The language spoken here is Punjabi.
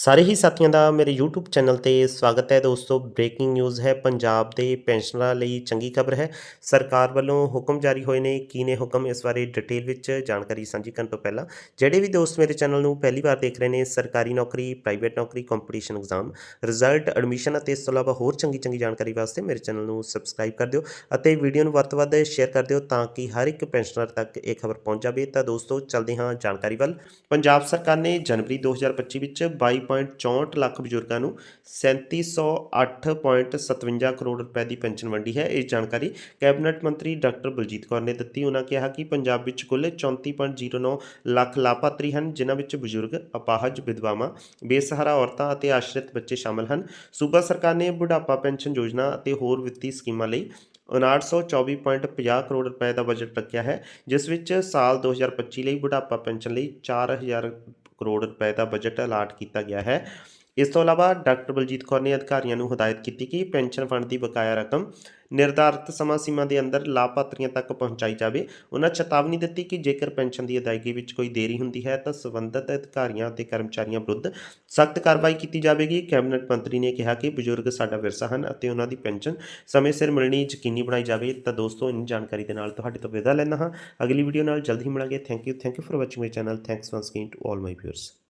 ਸਾਰੇ ਹੀ ਸਾਥੀਆਂ ਦਾ ਮੇਰੇ YouTube ਚੈਨਲ ਤੇ ਸਵਾਗਤ ਹੈ। ਦੋਸਤੋ ਬ੍ਰੇਕਿੰਗ ਨਿਊਜ਼ ਹੈ। ਪੰਜਾਬ ਦੇ ਪੈਨਸ਼ਨਰਾਂ ਲਈ ਚੰਗੀ ਖਬਰ ਹੈ। ਸਰਕਾਰ ਵੱਲੋਂ ਹੁਕਮ ਜਾਰੀ ਹੋਏ ਨੇ। ਕੀ ਨੇ ਹੁਕਮ? ਇਸ ਬਾਰੇ ਡਿਟੇਲ ਵਿੱਚ ਜਾਣਕਾਰੀ ਸਾਂਝੀ ਕਰਨ ਤੋਂ ਪਹਿਲਾਂ ਜਿਹੜੇ ਵੀ ਦੋਸਤ ਮੇਰੇ ਚੈਨਲ ਨੂੰ ਪਹਿਲੀ ਵਾਰ ਦੇਖ ਰਹੇ ਨੇ, ਸਰਕਾਰੀ ਨੌਕਰੀ ਪ੍ਰਾਈਵੇਟ ਨੌਕਰੀ ਕੰਪੀਟੀਸ਼ਨ ਐਗਜ਼ਾਮ ਰਿਜ਼ਲਟ ਐਡਮਿਸ਼ਨ ਅਤੇ ਇਸ ਤੋਂ ਇਲਾਵਾ ਹੋਰ ਚੰਗੀ ਚੰਗੀ ਜਾਣਕਾਰੀ ਵਾਸਤੇ ਮੇਰੇ ਚੈਨਲ ਨੂੰ ਸਬਸਕ੍ਰਾਈਬ ਕਰ ਦਿਓ ਅਤੇ ਵੀਡੀਓ ਨੂੰ ਵੱਧ ਤੋਂ ਵੱਧ ਸ਼ੇਅਰ ਕਰ ਦਿਓ ਤਾਂ ਕਿ ਹਰ ਇੱਕ ਪੈਨਸ਼ਨਰ ਤੱਕ ਇਹ ਖਬਰ ਪਹੁੰਚ ਜਾਵੇ। ਤਾਂ ਦੋਸਤੋ, ਚੱਲਦੇ ਹਾਂ ਜਾਣਕਾਰੀ ਵੱਲ। ਪੰਜਾਬ ਸਰਕਾਰ ਨੇ ਜਨਵਰੀ 2025 ਵਿੱਚ 22.64 ਲੱਖ ਬਜ਼ੁਰਗਾਂ ਨੂੰ 3708.57 ਕਰੋੜ ਰੁਪਏ ਦੀ ਪੈਨਸ਼ਨ ਵੰਡੀ ਹੈ। ਇਹ ਜਾਣਕਾਰੀ ਕੈਬਨਿਟ ਮੰਤਰੀ ਡਾਕਟਰ ਬਲਜੀਤ ਕੌਰ ਨੇ ਦਿੱਤੀ। ਉਹਨਾਂ ਕਿਹਾ ਕਿ ਪੰਜਾਬ ਵਿੱਚ ਕੁੱਲ 34.09 ਲੱਖ ਲਾਭਪਾਤਰੀ ਹਨ, ਜਿਨ੍ਹਾਂ ਵਿੱਚ ਬਜ਼ੁਰਗ, ਅਪਾਹਜ, ਵਿਧਵਾਵਾਂ, ਬੇਸਹਾਰਾ ਔਰਤਾਂ ਅਤੇ ਆਸ਼ਰਿਤ ਬੱਚੇ ਸ਼ਾਮਲ ਹਨ। ਸੂਬਾ ਸਰਕਾਰ ਨੇ ਬੁਢਾਪਾ ਪੈਨਸ਼ਨ ਯੋਜਨਾ ਅਤੇ ਹੋਰ ਵਿੱਤੀ ਸਕੀਮਾਂ ਲਈ 5924.50 ਕਰੋੜ ਰੁਪਏ ਦਾ ਬਜਟ ਰੱਖਿਆ ਹੈ, ਜਿਸ ਵਿੱਚ ਸਾਲ 2025 ਲਈ ਬੁਢਾਪਾ ਪੈਨਸ਼ਨ ਲਈ 4000 ਕਰੋੜ ਰੁਪਏ ਦਾ ਬਜਟ ਅਲਾਟ ਕੀਤਾ ਗਿਆ ਹੈ। ਇਸ ਤੋਂ ਇਲਾਵਾ ਡਾਕਟਰ ਬਲਜੀਤ ਕੌਰ ਨੇ ਅਧਿਕਾਰੀਆਂ ਨੂੰ ਹਦਾਇਤ ਕੀਤੀ ਕਿ ਪੈਨਸ਼ਨ ਫੰਡ ਦੀ ਬਕਾਇਆ ਰਕਮ ਨਿਰਧਾਰਤ ਸਮਾਂ ਸੀਮਾ ਦੇ ਅੰਦਰ ਲਾਭਪਾਤਰੀਆਂ ਤੱਕ ਪਹੁੰਚਾਈ ਜਾਵੇ। ਉਹਨਾਂ ਚੇਤਾਵਨੀ ਦਿੱਤੀ ਕਿ ਜੇਕਰ ਪੈਨਸ਼ਨ ਦੀ ਅਦਾਇਗੀ ਵਿੱਚ ਕੋਈ ਦੇਰੀ ਹੁੰਦੀ ਹੈ, ਤਾਂ ਸੰਬੰਧਿਤ ਅਧਿਕਾਰੀਆਂ ਅਤੇ ਕਰਮਚਾਰੀਆਂ ਵਿਰੁੱਧ ਸਖਤ ਕਾਰਵਾਈ ਕੀਤੀ ਜਾਵੇਗੀ। ਕੈਬਨਿਟ ਮੰਤਰੀ ਨੇ ਕਿਹਾ ਕਿ ਬਜ਼ੁਰਗ ਸਾਡਾ ਵਿਰਸਾ ਹਨ ਅਤੇ ਉਹਨਾਂ ਦੀ ਪੈਨਸ਼ਨ ਸਮੇਂ ਸਿਰ ਮਿਲਣੀ ਯਕੀਨੀ ਬਣਾਈ ਜਾਵੇ। ਤਾਂ ਦੋਸਤੋ, ਇਨ ਜਾਣਕਾਰੀ ਦੇ ਨਾਲ ਤੁਹਾਡੇ ਤੋਂ ਵਿਦਾ ਲੈਂਦਾ ਹਾਂ। ਅਗਲੀ ਵੀਡੀਓ ਨਾਲ ਜਲਦੀ ਮਿਲਾਂਗੇ। Thank you thank you for watching my channel thanks once again to all my viewers